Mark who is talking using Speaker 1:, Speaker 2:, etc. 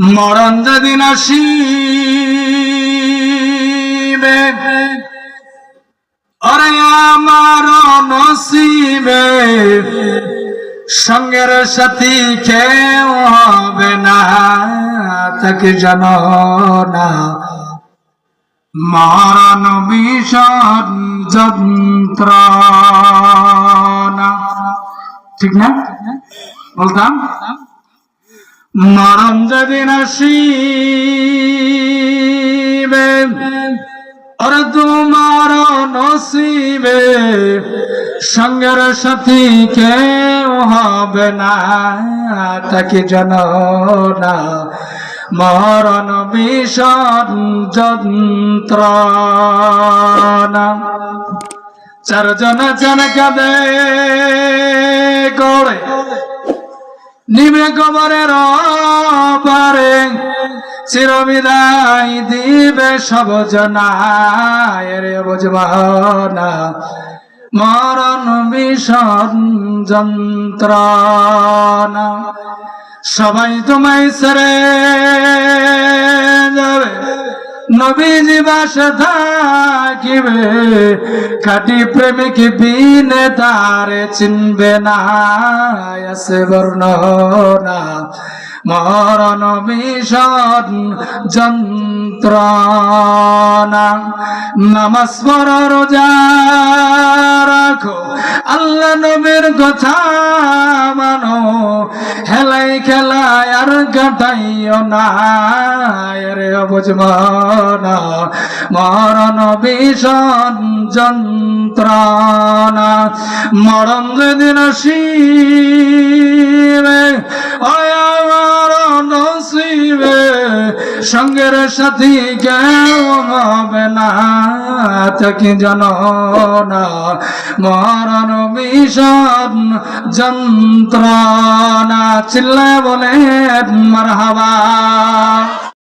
Speaker 1: মরণ যেদিন আসিবে। অরে আমার নসিবে, সঙ্গের সাথী কেউ হবে না, তাকে জানো না। মরণ ভীষণ যন্ত্রণা। ঠিক না? বলতাম? মরণ যেদিন আসিবে আর তোমার নসিবে, সঙ্গের সাথী কেউ হবে না। তাকে জানো না? মরণ ভীষণ যন্ত্রণা। চারজন জন কাঁদে করে নিবে কবরের পারে চিরবিদায় দিবে সব জনায় মরণ ভীষণ যন্ত্রণা। সবাই তোমায় সেরে নবীজি বাসে থাকিবে, খাটি প্রেমিক বিনে তারে চিনবে না আছে বর্ণনা মরণ ভীষণ যন্ত্রণা, নামাজ পড় রোজা রাখো, আল্লাহ নবীর কথা মানো, হেলাই খেলায় কাটাইও না রে বুঝবানা মরণ ভীষণ যন্ত্রণা। মরণ যেদিন শিবে আমার নসিবে, সঙ্গের সাথী কেউ হবে না। তাকে জন মরণ ভীষণ যন্ত্রণা চিল্লা বলে মারহাবা।